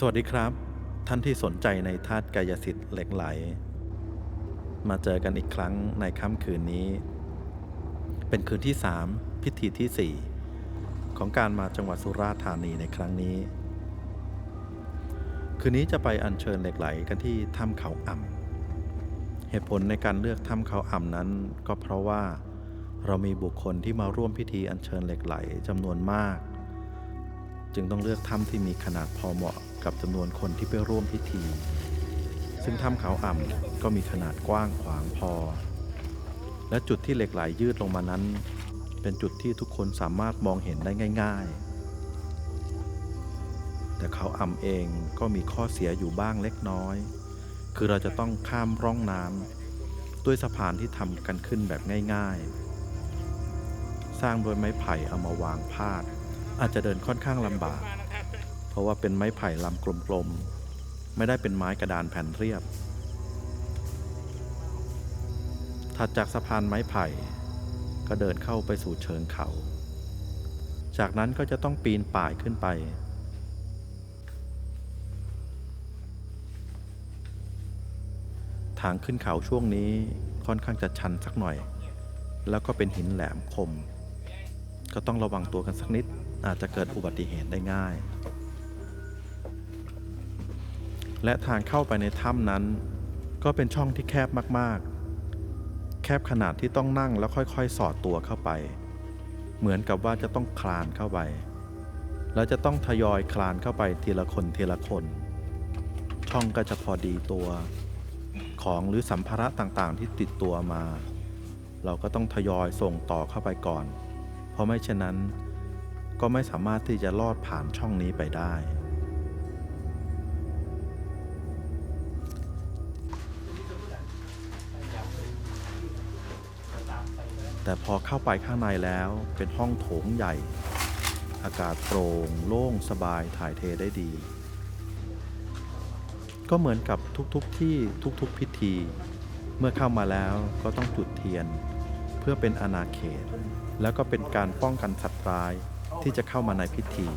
สวัสดีครับ ท่านที่สนใจในธาตุกายสิทธิ์เหล็กไหล มาเจอกันอีกครั้งในค่ำคืนนี้ เป็นคืนที่ 3 พิธีที่ 4 ของการมาจังหวัดสุราษฎร์ธานีในครั้งนี้ คืนนี้จะไปอัญเชิญเหล็กไหลกันที่ถ้ำเขาอ่ำเหตุผลในการเลือกถ้ำเขาอ่ำนั้น ก็เพราะว่าเรามีบุคคลที่มาร่วมพิธีอัญเชิญเหล็กไหลจำนวนมากจึงต้องเลือกถ้ำที่มีขนาดพอเหมาะ กับจำนวนคนที่ไปร่วมพิธี ซึ่งถ้ำเขาอ่ำก็มีขนาดกว้างขวางพอ และจุดที่เหล็กไหลยืดลงมานั้น เป็นจุดที่ทุกคนสามารถมองเห็นได้ง่าย ๆ แต่เขาอ่ำเองก็มีข้อเสียอยู่บ้างเล็กน้อย คือเราจะต้องข้ามร่องน้ำด้วยสะพานที่ทำกันขึ้นแบบง่าย ๆ สร้างโดยไม้ไผ่เอามาวางพาดอาจจะเดินค่อนข้างลำบาก ราะว่าเป็นไม้ไผ่ลำกลมๆ ไม่ได้เป็นไม้กระดานแผ่นเรียบ ถัดจากสะพานไม้ไผ่ ก็เดินเข้าไปสู่เชิงเขา จากนั้นก็จะต้องปีนป่ายขึ้นไป ทางขึ้นเขาช่วงนี้ค่อนข้างจะชันสักหน่อย แล้วก็เป็นหินแหลมคม ก็ต้องระวังตัวกันสักนิดอาจจะเกิดอุบัติเหตุได้ง่าย และทางเข้าไปในถ้ำนั้น ก็เป็นช่องที่แคบมากๆ แคบขนาดที่ต้องนั่งแล้วค่อยๆ สอดตัวเข้าไป เหมือนกับว่าจะต้องคลานเข้าไป แล้วจะต้องทยอยคลานเข้าไปทีละคนทีละคน ช่องก็จะพอดีตัว ของหรือสัมภาระต่างๆ ที่ติดตัวมา เราก็ต้องทยอยส่งต่อเข้าไปก่อน เพราะไม่เช่นนั้น ก็ไม่สามารถที่จะลอดผ่านช่องนี้ไปได้ แต่พอเข้าไปข้างในแล้วเป็นห้องโถงใหญ่ อากาศโปร่งโล่งสบายถ่ายเทได้ดี ก็เหมือนกับทุกๆทที่ทุกๆพิธี เมื่อเข้ามาแล้วก็ต้องจุดเทียน เพื่อเป็นอาณาเขต แล้วก็เป็นการป้องกันสัตว์ร้ายที่จะเข้ามาในพิธี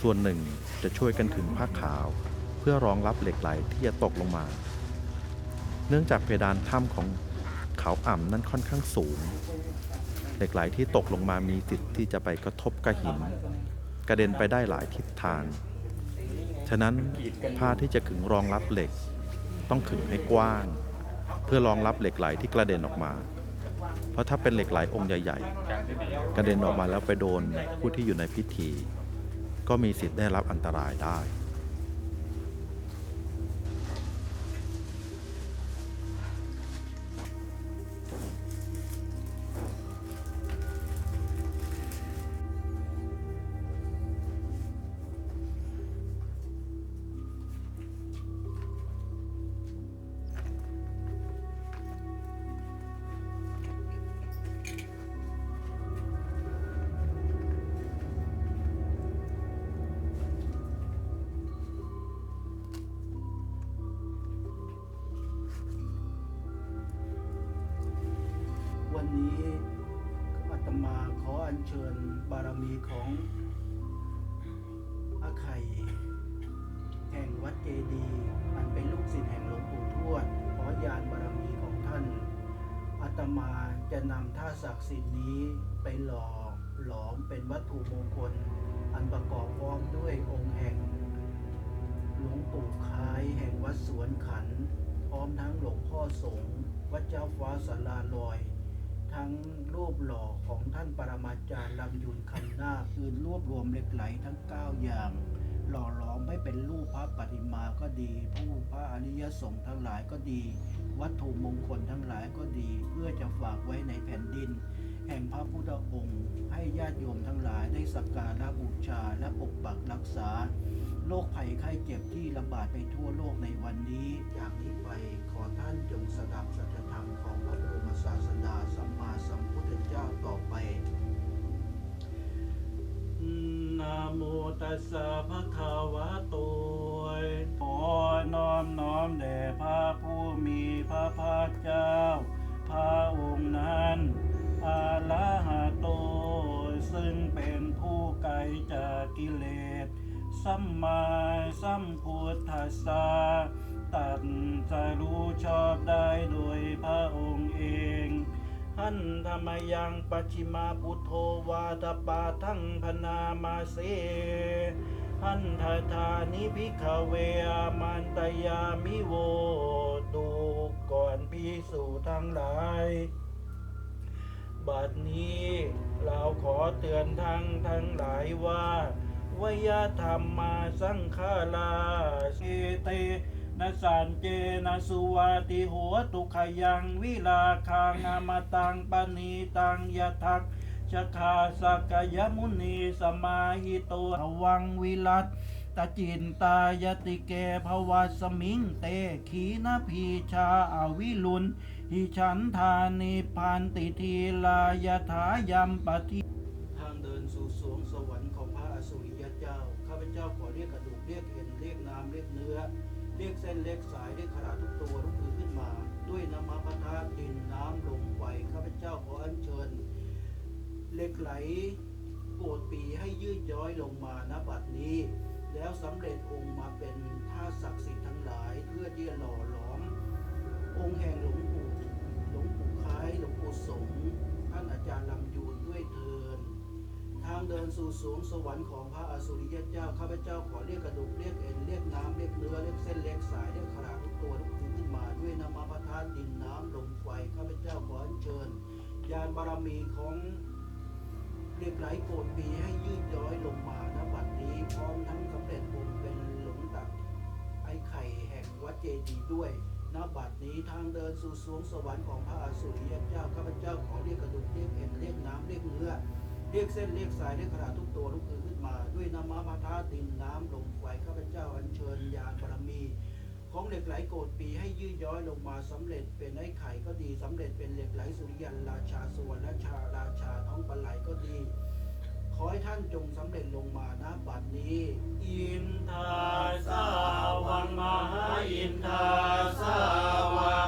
ส่วนหนึ่งจะช่วยกันถึงผ้าขาว เพื่อรองรับเหล็กไหลที่จะตกลงมา เนื่องจากเพดานถ้ำของ เขาอ่ำนั้นค่อนข้างสูง เหล็กไหลที่ตกลงมามีสิทธิ์ที่จะไปกระทบกับหิน กระเด็นไปได้หลายทิศทาง ฉะนั้นผ้าที่จะขึงรองรับเหล็ก ต้องขึงให้กว้าง เพื่อรองรับเหล็กไหลที่กระเด็นออกมา เพราะถ้าเป็นเหล็กไหลองค์ใหญ่ๆ กระเด็นออกมาแล้วไปโดนผู้ที่อยู่ในพิธี ก็มีสิทธิ์ได้รับอันตรายได้ มีของอาไข่แห่งวัดเจดีอันเป็นลูกศิษย์แห่งหลวงปู่ทวดขอญาณบารมีของท่านอาตมาจะนำท่าศักดิ์สิทธิ์นี้ไปหล่อหลอมเป็นวัตถุมงคล อันประกอบพร้อมด้วยองค์แห่ง หลวงปู่คล้ายแห่งวัดสวนขัน พร้อมทั้งหลวงพ่อสงฆ์วัดเจ้าฟ้าสาราลอย ทั้งรูปหล่อของท่านปรมาจารย์ลำยุนคำนาคคือรวบรวมเหล็กไหลทั้ง 9 อย่าง หล่อหลอมให้เป็นรูปพระปฏิมาก็ดี ผู้พระอริยสงฆ์ทั้งหลายก็ดี วัตถุมงคลทั้งหลายก็ดี เพื่อจะฝากไว้ในแผ่นดิน แห่งพระพุทธองค์ ให้ญาติโยมทั้งหลายได้สักการะบูชาและปกปักรักษาโรคภัยไข้เจ็บที่ระบาดไปทั่วโลกในวันนี้จากนี้ไปขอท่านจง ตัสสะภะคะวะโตขอน้อมน้อมแด่พระผู้มีพระภาคเจ้า พระองค์นั้นอาลาหะโต ซึ่งเป็นผู้ไกลจากกิเลส สัมมาสัมพุทธัสสะตัดจะรู้ชอบได้โดยพระองค์ นธรรมยังปัจฉิมาพุทโธวาทปาทั้งพนามาเสหันทธานิพิกเวอามันตยามิโวดูก่อนพิสูทั้งหลาย บัดนี้เราขอเตือนทั้งทั้งหลายว่าวยธรรมมาสังฆาลาเสเต นสันเจนะสุวาติหัวตุขยังวิลาคางามาตังปณีตังยทักชะคาสกยมุนีสมาหิโตอวังวิรัตตจินตายติเกภวัสมิงเตขีนพีชาอาวิลุนหิฉันทานิพันติทีลายถายัมปฏิทางเดินสู่สวงสวรรค์ของพระอสุริยเจ้า ข้าพเจ้าขอเรียกกระดูกเรียกเอ็นเรียกน้ำเรียกเนื้อ เรียกเส้นเรียกสายเรียกขนาดทุกตัวทุกมือขึ้นมา ด้วยน้ำมาปะทะดินน้ำลมไฟข้าพเจ้าขออัญเชิญเหล็กไหลโกรธปีให้ยืดย้อยลงมาณบัดนี้ แล้วสำเร็จองค์มาเป็นท่าศักดิ์สิทธิ์ทั้งหลาย เพื่อที่จะหล่อหลอม องค์แห่งหลวงปู่หลวงปู่คล้ายหลวงปู่สงท่านอาจารย์ลำยู ทางเดินสู่สวงสวรรค์ของพระอสุริยเจ้าข้าพเจ้าขอเรียกกระดูกเรียกเอ็นเรียกน้ำเรียกเนื้อเรียกเส้นเรียกสายเรียกขนาดทุกตัวทุกคืนขึ้นมาด้วยน้ำมาประทานดินน้ำลมไฟข้าพเจ้าขออัญเชิญยานบารมีของเหล็กไหลโกรธปีให้ยืดย้อยลงมาณบัดนี้พร้อมทั้งสำเร็จองค์เป็นหลวงตักไอ้ไข่แห่งวัดเจดีย์ด้วยณบัดนี้ทางเดินสู่สวงสวรรค์ของพระอสุริ เรียกเส้นเรียกสายเรียกขนาดทุกตัวทุกคืนขึ้นมา ด้วยน้ำมาพาทาดินน้ำลมไฟข้าพเจ้าอัญเชิญยานบารมี ของเหล็กไหลโกรธปีให้ยืดย้อยลงมาสำเร็จเป็นไอ้ไข่ก็ดีสำเร็จเป็นเหล็กไหลสุริยันราชาสวรรณชาราชาท้องปลาไหลก็ดี ขอให้ท่านจงสำเร็จลงมานะบัดนี้อินทาสาวังมหาอินทาสาวัง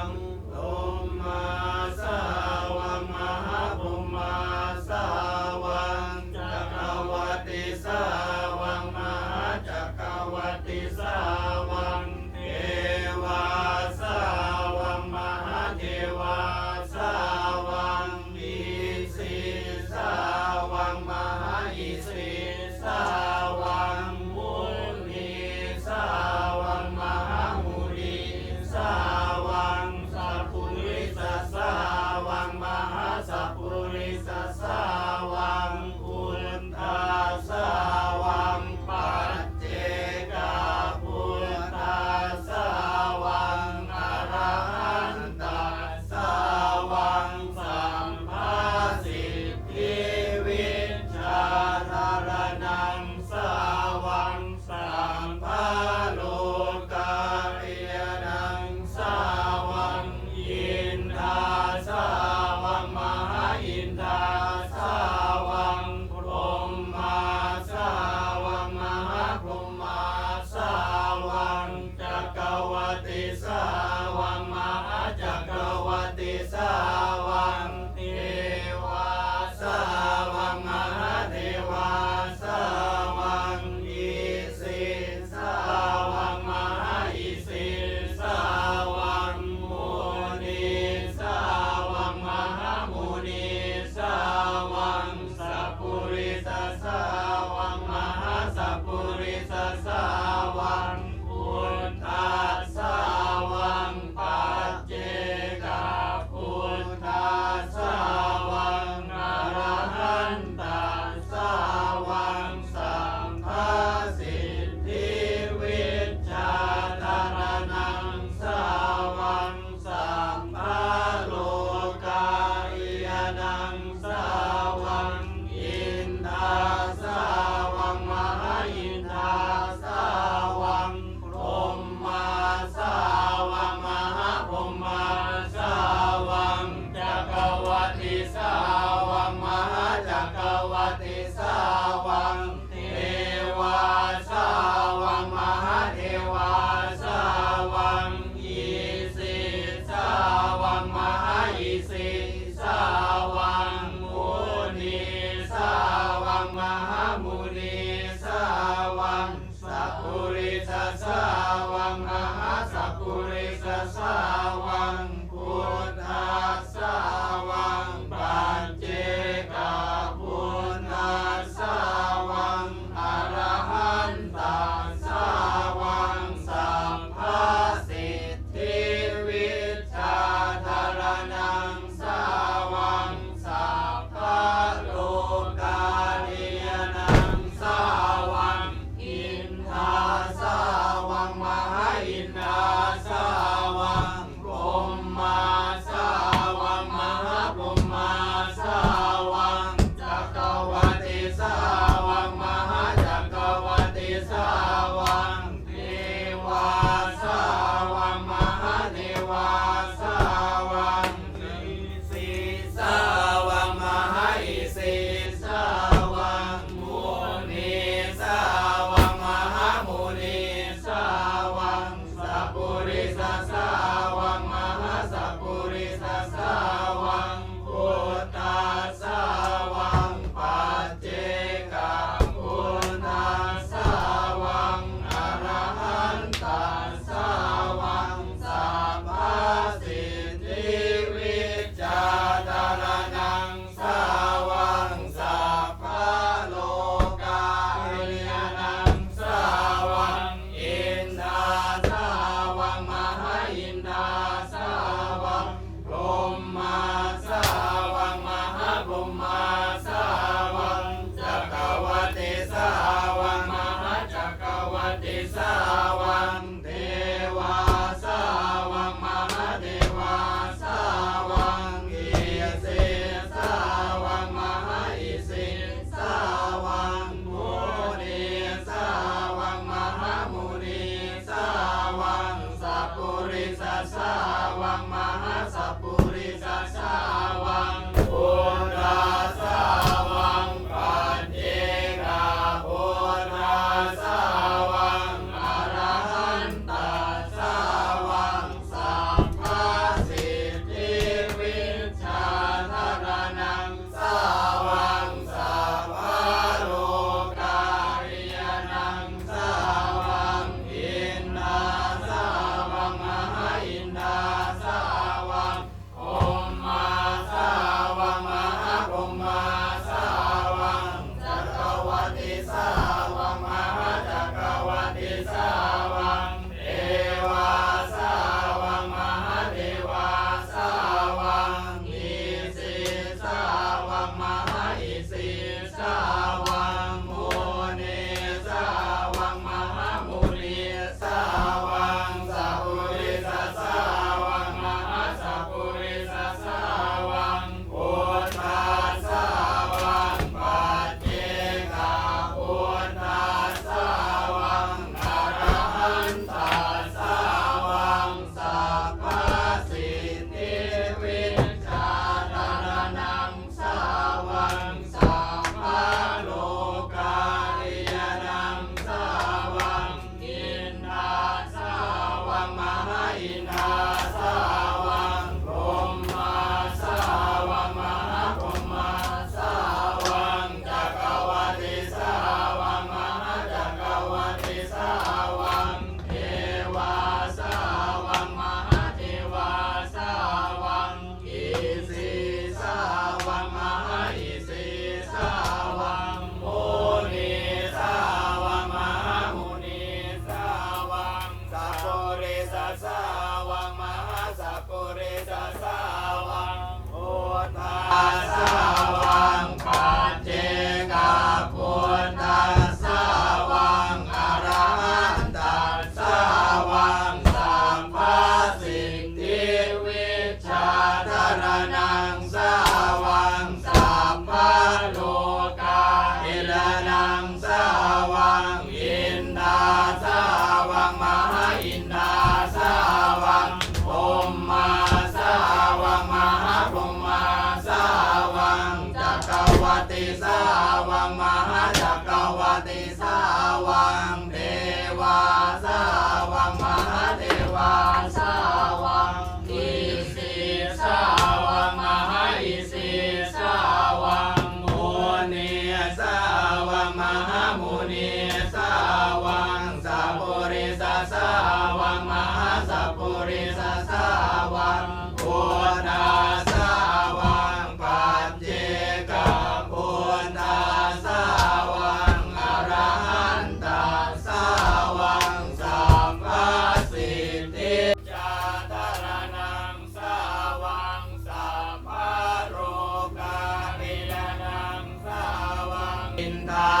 อินทาสา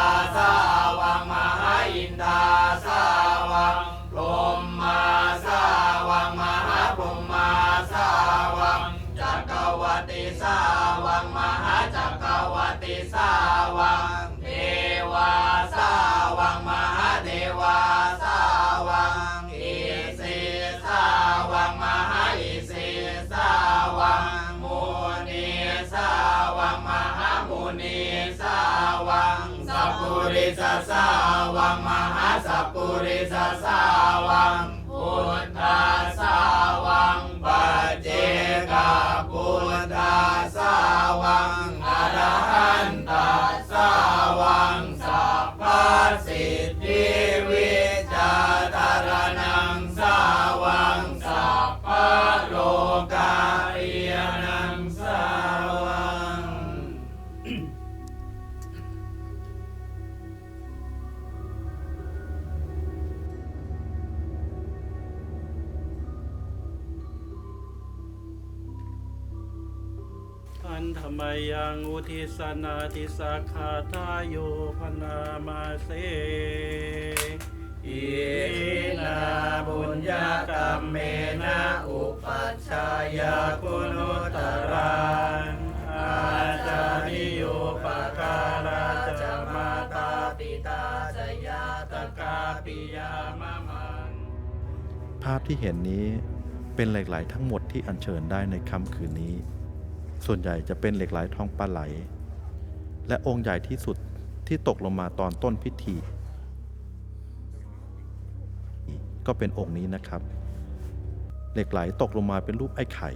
ริสสาวังมหาสัพปุริส นธรรมยังอุทิสนาทิสักขาทายโยพนามาเสอินาบุญญากรรมเมนะอุปัชฌายาคุณุตรังอาจาริโยปการาจะมาตาปิตาจยาตกาปิยามะมังภาพที่เห็นนี้เป็นเหล็กไหลทั้งหมดที่อัญเชิญได้ในค่ำคืนนี้ ส่วนใหญ่จะเป็นเหล็กไหลทองปลาไหล และองค์ใหญ่ที่สุดที่ตกลงมาตอนต้นพิธี ก็เป็นองค์นี้นะครับ เหล็กไหลตกลงมาเป็นรูปไอ้ไข่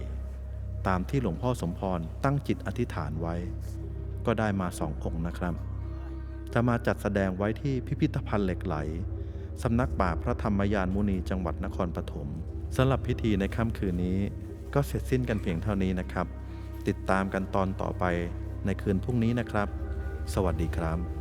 ตามที่หลวงพ่อสมพรตั้งจิตอธิษฐานไว้ ก็ได้มาสององค์นะครับ จะมาจัดแสดงไว้ที่พิพิธภัณฑ์เหล็กไหลสำนักป่าพระธรรมยานมุนีจังหวัดนครปฐมสำหรับพิธีในค่ำคืนนี้ก็เสร็จสิ้นกันเพียงเท่านี้นะครับ ติดตามกันตอนต่อไปในคืนพรุ่งนี้นะครับ สวัสดีครับ